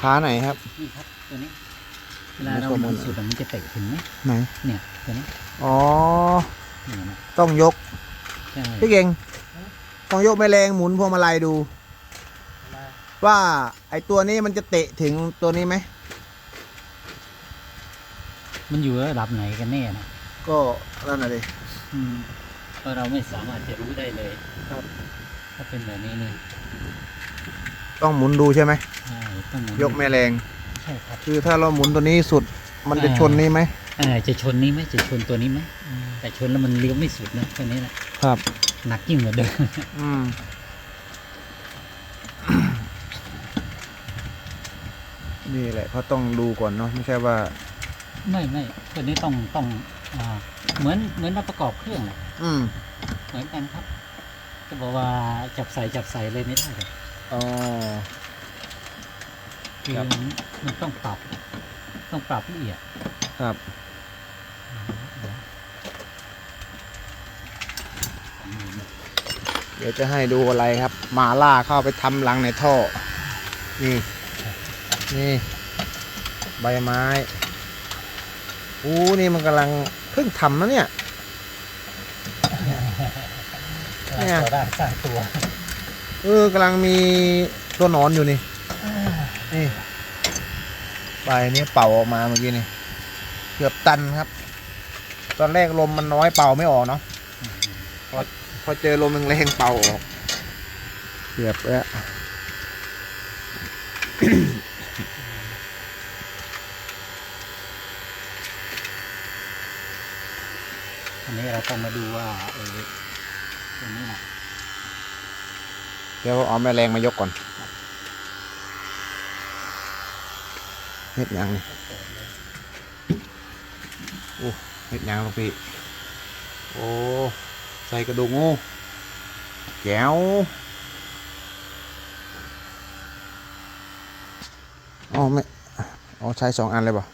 ขาไหนครับ นี่ครับตัวนี้เวลาไม่เราข้อหมูมุลนสุดอะมันจะเตะถึงไหมไหน เนี่ยตัวนี้อ๋อเนี่ยนะต้องยกใช่พี่เก่งต้องยกแม่แรงหมุนพวงมาลัยดู ว่าไอตัวนี้มันจะเตะถึงตัวนี้ไหม มันอยู่ระดับไหนกันแน่นะก็นั่นน่ะดิอืมเพราะเราไม่สามารถจะรู้ได้เลย ครับ ถ้าเป็นแบบนี้นี่ ต้องหมุนดูใช่ไหมใช่ ต้องหมุนยกแม่แรง ใช่ครับคือถ้าเราหมุนตัวนี้สุดมันจะอ่าชนนี้ไหมเออจะชนนี้ไหมจะชนตัวนี้ไหมแต่ชนแล้วมันเลี้ยวไม่สุดนะตัวนี้นะครับ หนักยิ่งกว่าเดิมอืมนี่แหละเขาต้องดูก่อนเนาะไม่ใช่ว่า ไม่ไม่ตัวนี้ต้องต้องอ่าเหมือนเหมือนเราประกอบเครื่องแหละอืมเหมือนกันครับ จะบอกว่าจับใส่จับใส่เลยไม่ได้เลยอ๋อ คือครับมันมันต้องปรับ ต้องปรับละเอียดครับ เดี๋ยวจะให้ดูอะไรครับหมาล่าเข้าไปทำหลังในท่อ นี่ นี่ ใบไม้อู้นี่มันกำลังเพิ่งทำนะเนี่ย เนี่ยต่อด้านสร้างตัว เออกำลังมีตัวหนอนอยู่นี่ นี่ ใบนี้เป่าออกมาเมื่อกี้นี่เกือบตันครับ ตอนแรกลมมันน้อยเป่าไม่ออกเนาะพอพอเจอลมแรงๆเป่าออกเกือบแล้วอันนี้เราต้องมาดูว่าเออตัวนี้นะเดี๋ยวเอาแม่แรงมายกก่อน เฮ็ดยังนี่โอ้เฮ็ดยังลูกพี่โอ้ใส่กระดูกงูแก้วอ๋อไม่อ๋อใช้สองอันเลยป่ะ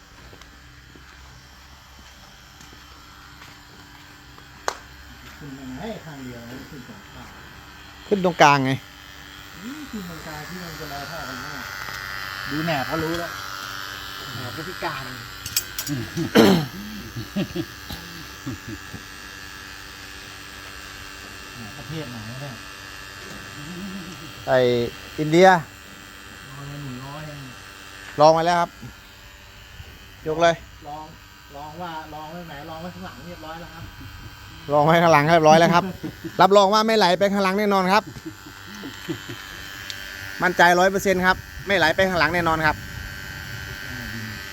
ขึ้นตรงกลางไงขึ้นตรงกลางที่มันจะลอยท่อกันมากดูแหนบก็รู้แล้ว แหนบก็พิการแหนบประเทศไหนเนี่ยไออินเดียลอยหมุนร้อยยังลองมาแล้วครับ ยกเลยลองลองว่าลองไว้ไหนลองไว้ข้างหลังเรียบร้อยแล้วครับลองไว้ข้างหลังเรียบร้อยแล้วครับ รับรองว่าไม่ไหลไปข้างหลังแน่นอนครับ มั่นใจร้อยเปอร์เซ็นครับ ไม่ไหลไปข้างหลังแน่นอนครับ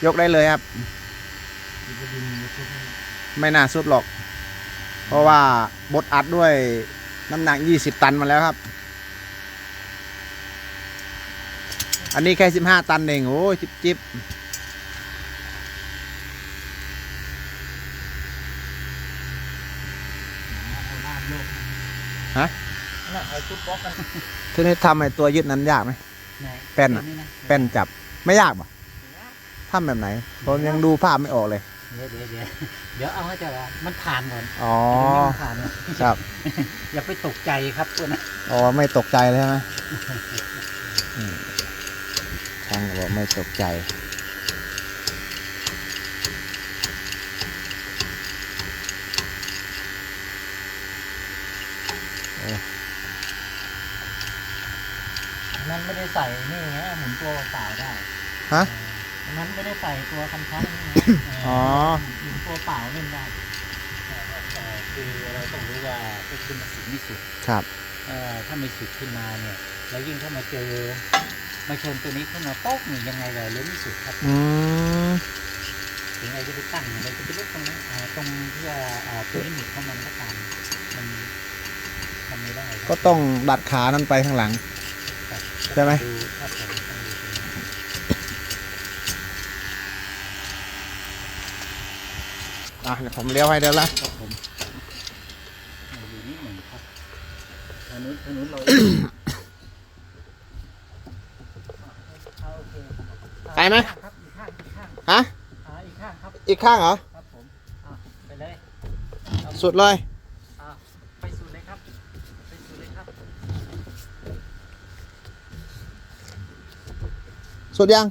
ยกได้เลยครับ ไม่น่าสุดหรอก เพราะว่าบดอัดด้วยน้ำหนัก 20 ตันมาแล้วครับ อันนี้แค่ 15 ตันเองโอ้ยจิบจิบฮะเอาชุดบล็อกกันทีนี้ทำไอ้ตัวยึดนั้นยากไหมแป้นอะตัวะแป้นจับไม่ยากป่ะ ทำแบบไหนผมยังดูภาพไม่ออกเลย เดี๋ยวเดี๋ยวเดี๋ยวเดี๋ยวเอาให้จะมันผ่านก่อนอ๋อตัวนี้มันผ่านก่อนครับ อย่าไปตกใจครับตัวนั้นอ๋อ ไม่ตกใจเลยใช่ไหมอืมช่างบอกไม่ตกใจอันนั้นไม่ได้ใส่นี่ไงหมุนตัวเปล่าได้ฮะ อันนั้นไม่ได้ใส่ตัวคันชักนี่ไงอ๋อ หมุนตัวเปล่าเล่นได้แต่คือเราต้องรู้ว่าก็คือมันสุดไม่สุดครับ เอ่อถ้าไม่สุดขึ้นมาเนี่ย แล้วยิ่งถ้ามาเจอ มาชนตัวนี้ขึ้นมาโป๊กหนึ่งยังไงเลยเลยไม่สุดครับ อืม ถึงไอ้จะไปตั้งอะไรจะไปเลือกตรงนั้นอ่าตรงที่ว่าอ่าตัวลิมิตของมันก็ตามมันทำไม่ได้ครับก็ต้องดัดขานั้นไปข้างหลังครับใช่ไหม ดูครับผมต้องดูตรงนี้ อะเดี๋ยวผมเลี้ยวให้เดี๋ยวละครับผมเอาดูนิดหนึ่งครับทางนู้นทางนู้นเราเอาโอเคไปไหมครับอีกข้างอีกข้างฮะอ่าอีกข้างครับอีกข้างเหรอครับผมอะไปเลยเอาสุดเลยอะไปสุดเลยครับไปสุดเลยครับสุดยัง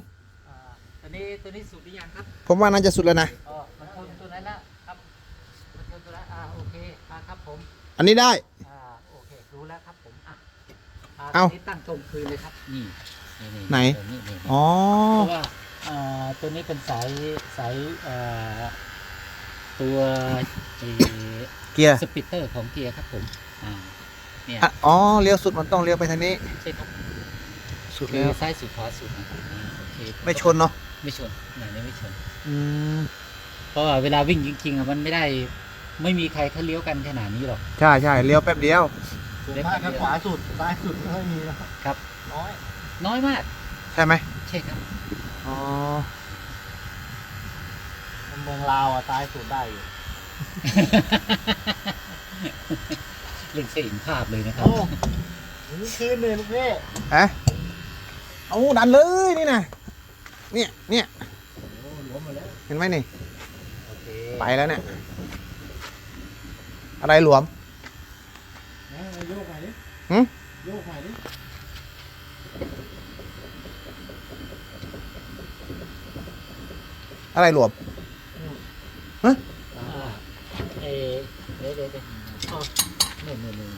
สนี้ตัวนี้สุดหรือยังครับ ผมว่าน่าจะสุดแล้วนะ อันนี้ได้ อ่าโอเครู้แล้วครับผมอะอ่าเอาตัวนี้ตั้งตรงคืนเลยครับนี่นี่ไหน ตัวนี้นี่อ๋อ เพราะว่าอ่าตัวนี้เป็นสายสายอ่าตัวเอ่อเกียร์สปิตเตอร์ของเกียร์ครับผมอ่าเนี่ยอะอ๋อเลี้ยวสุดมันต้องเลี้ยวไปทางนี้ ใช่ครับสุดคืแล้อว ซ้ายสุดขวาสุดนะอ่าโอเคไม่ชนเนาะไม่ชนไหนนี่ไม่ชน อืม เพราะว่าเวลาวิ่งจริงๆอะมันไม่ได้ ไม่มีใครเขาเลี้ยวกันขนาดนี้หรอก ใช่ใช่เลี้ยวแป๊บเดียวส่วนมากถ้าขวาสุดซ้ายสุดไม่ค่อยมีนะครับครับ น้อยน้อยมาก ใช่ไหมใช่ครับ อ๋อเมืองลาวอะซ้ายสุดได้อยู่เล่นเสียงภาพเลยนะครับ โอ้นี่คืนเลยลูกเพ่เอ๊ะเอาดันเลยนี่นะเนี่ยเนี่ยโอ้หลวมมาแล้วเห็นไหมนี่ โอเค ไปแล้วเนี่ย อะไรหลวมนะโยกใหม่ดิหึโยกใหม่ดิอะไรหลวมอ่าเอเดี๋ยวเดี๋ยวเดี๋ยวอ๋อหนึ่งหนึ่งหนึ่ง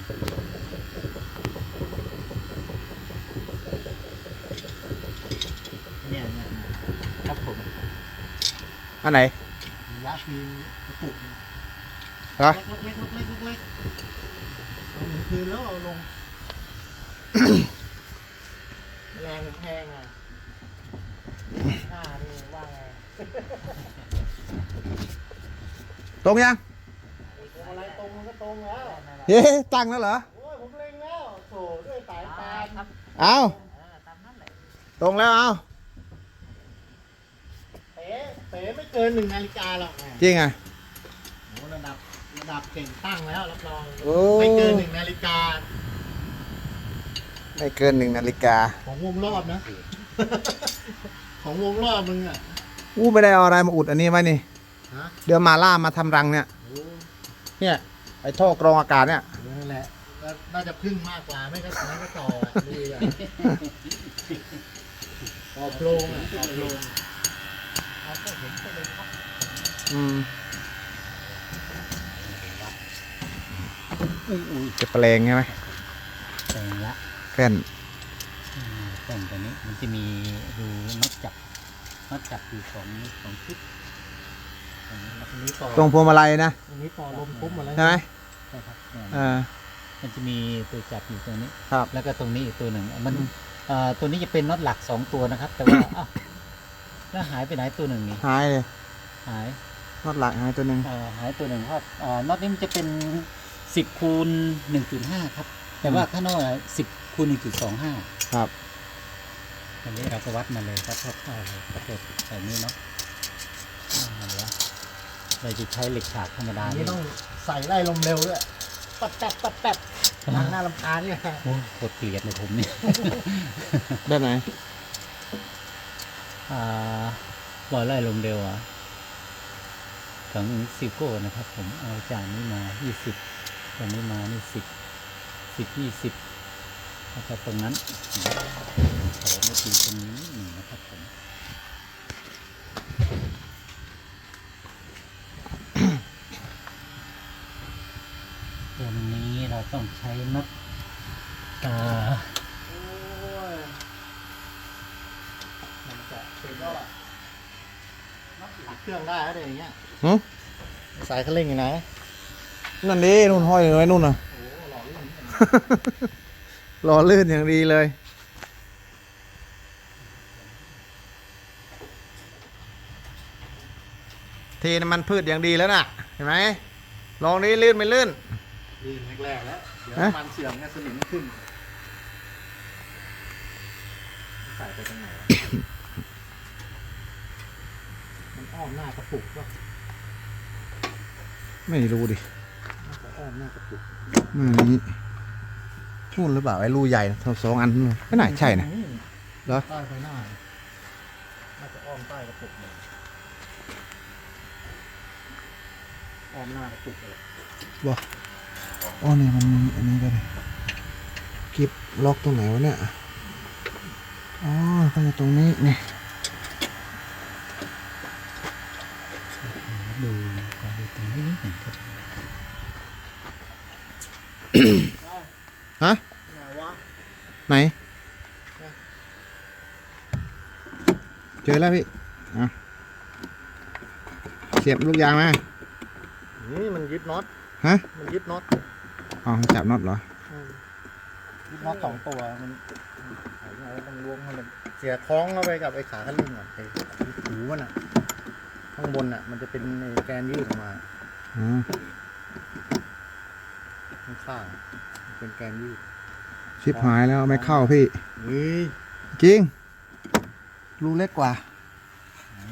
เนี่ยเนี่ยครับผมอันไหนยาฟีกระปุก เหรอเล็กๆเล็กๆเล็กๆเอาหนึ่งคืนแล้วเอาลง แรงแพงอะหน้านี่ว่าไงตรงยังอะไรตรงมันก็ตรงแล้วเย้ตั้งแล้วเหรอ โอ้ยผมเล็งแล้วโถด้วยสายตาครับเอาเออตามนั้นแหละตรงแล้วเอาเป๋เป๋ไม่เกินหนึ่งนาฬิกาหรอกแหมจริงอะโอ้ระดับ ระดับเก่งตั้งแล้วรับรองโอ้ไม่เกินหนึ่งนาฬิกาไม่เกินหนึ่งนาฬิกา ของวงรอบนะ ของวงรอบมึงอะอู้ไม่ได้เอาอะไรมาอุดอันนี้ไว้นี่ฮะเดี๋ยวมาล่ามาทำรังเนี่ย โอ้เนี่ยไอ้ท่อกรองอากาศเนี่ยนั่นแหละแล้วน่าจะพึ่งมากกว่าไม่ก็ไม่ก็ต่ออะดีอะต่อโปรงอะต่อโปรงเอาก็เห็นไปเลยครับอืม อุ้ยอุ้ยจะแปลงใช่ไหมแต่งละแป้นอืมแต่งตัวนี้มันจะมีดูน็อตจับน็อตจับอยู่สองสองชุดตรงนี้แล้วอันนี้ต่อตรงพวงมาลัยนะอันนี้ต่อลมปุ๊บหมดแล้วใช่ไหมใช่ครับเนี่ยอ่ามันจะมีตัวจับอยู่ตรงนี้ครับ แล้วก็ตรงนี้อีกตัวหนึ่งมันเอ่อตัวนี้จะเป็นน็อตหลักสองตัวนะครับ แต่ว่าอ้าวแล้วหายไปไหนตัวหนึ่งนี่หายเลยหาย น็อตหลักหายตัวหนึ่งเอ่อหายตัวหนึ่งครับเอ่อน็อตนี้มันจะเป็น สิบคูณหนึ่งจุดห้าครับ แต่ว่าข้างนอกสิบคูณหนึ่งจุดสองห้าครับอันนี้เราก็วัดมาเลยครับครับเอาเลยกระเปิดใส่นี้เนาะอ่าเดี๋ยวเราจะใช้เหล็กฉากธรรมดาอันนี่นี้ต้องใส่ไล่ลมเร็วด้วยปัดแป๊บปัดแป๊บทางหน้าลำคาญเนี่ยโอ้โคตรเกลียดเลยผมเนี่ยด้านไหนอ่าบอยไล่ลมเร็วอะของซิโก้นะครับ ผมเอาจากนี้มายี่สิบ จากนี้มานี่สิบสิบยี่สิบแล้วก็ตรงนั้นขอมาตีตรงนี้นิดหนึ่งนะครับผมตรงนี้เราต้องใช้น็อตอ่าโอ้ยมันจะเป็นก็เครื่องได้แล้วเดี๋ยวอย่างเงี้ยหึสายคันเร่งอยู่ไหน นั่นดินู่นห้อยอยู่ไว้นู่นน่ะโอ้หล่อลื่นรอลื่นอย่างดีเลยทีน้ำมันพืชอย่างดีแล้วน่ะ เห็นไหมลองนี้ลื่นไม่ลื่น ลื่นแรกๆแล้ว เดี๋ยวฮะน้ำมันเสื่อมเนี่ยสนิมขึ้น ใส่ไปตรงไหนวะมันอ้อมหน้ากระปุกป่ะไม่รู้ดิ นู่นหรือเปล่าไอ้รูใหญ่ทั้งสองอันไม่ไหนใช่นะ เหรอ ใต้ไฟหน้าน่าจะอ้อมใต้กระปุกเลยอ้อมหน้ากระปุกเลยอ๋อมเนี่ยมันมีอันนี้ก็ได้กิบล็อกตรงไหนวะเนี่ย อ๋อก็จะตรงนี้เนี่ดูความดูตรงนี้นิดนึ่ง เสียบลูกยางมานี่มันยึดน็อตฮะมันยึดน็อตอ๋อจับน็อตเหรอยึดน็อตสองตัวมันหายไปแล้วต้องล้วงให้มันเสียคล้องเข้าไปกับไอ้ขาคันเร่งก่อนไอ้หูมันอะข้างบนอะ มันจะเป็นไอ้แกนยืดออกมาอืมข้างข้างๆมันเป็นแกนยืดชิบหายแล้วไม่เข้าพี่เฮ้ยจริงรูเล็กกว่า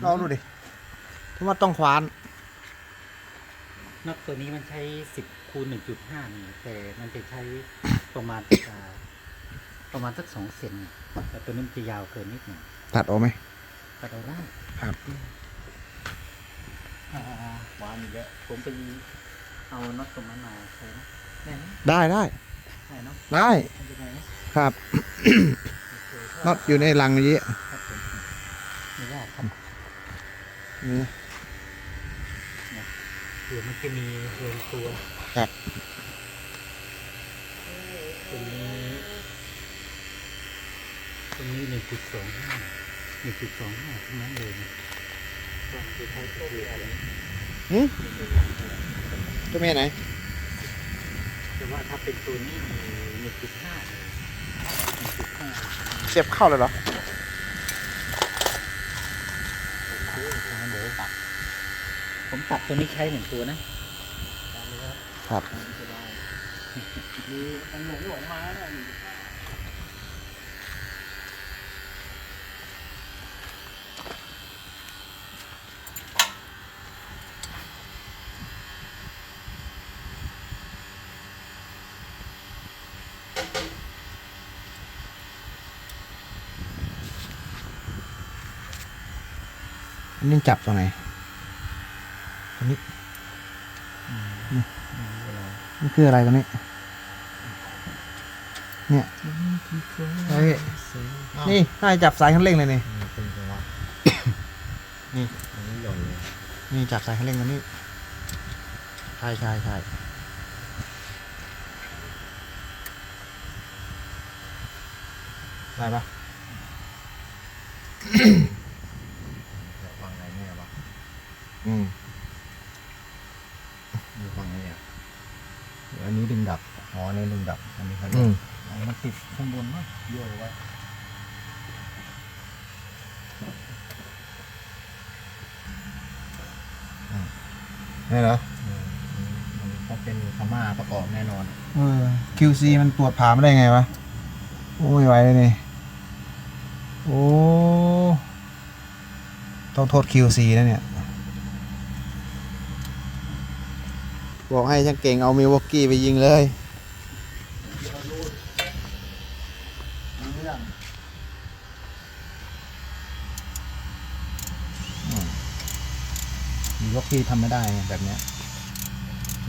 ลองดูดิ ถ้าว่าต้องควานน็อตตัวนี้มันใช้สิบคูณหนึ่งจุดห้านี่แต่มันจะใช้ประมาณ อ่าประมาณสักสองเซนแต่ตัวนี้มันจะยาวเกินนิดหนึ่งตัดออกไหม ตัดเอาได้ครับ อ่าวางเยอะผมไปเอาน็อตตรงนั้นมาใช่ไหมได้ไหมได้ได้ได้เนาะได้ทำยังไงนะครับน็อตอยู่ในรังนี้ครับผมไม่ยากครับ นี่ เดี๋ยวมันจะมีรวมตัวครับตรงนี้ตรงนี้หนึ่งจุดสองห้าหนึ่งจุดสองห้าทั้งนั้นเลยนะก็คือใช้ตัวเดียวกันเจ้าแม่ไหน แต่ว่าถ้าเป็นตัวนี้หนึ่งจุดห้าหนึ่งจุดห้าเสียบเข้าเลยเหรอ เดี๋ยวตัด ผมตัดตัวนี้ใช้หนึ่งตัวนะครับมีมันหลงหลงมาเนี่ยนนี้จับตรงไหน อันนี้นี่นี่คืออะไรตรงนี้ เนี่ยเฮ้ยนี่น่าจะจับสายคันเร่งเลยนี่เป็นจังหวะนี่มันไม่หย่อนเลยนี่จับสายคันเร่งตรงนี้ใช่ใช่ใช่ได้ปะอยากฟังไหนเนี่ยวะอืมมีฟังไหนอะ อันนี้ดึงดับ อ๋อในดึงดับ อันนี้ครับอืม อ๋อมันติดข้างบนมั้งโยกไว้นี่เหรอมันต้องเป็นพม่าประกอบแน่นอน เออ QC มันตรวจผ่านไม่ได้ไงวะ โอ้ไม่ไหวเลยนี่ โอ้ ต้องโทษ QC นะเนี่ย บอกให้ช่างเก่งเอามิวอกกี้ไปยิงเลย มีล็อกที่ทำไม่ได้ไงแบบเนี้ย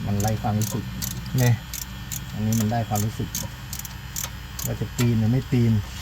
มันไล่ความรู้สึกนี่อันนี้มันได้ความรู้สึก ว่าจะปีนหรือไม่ปีนอ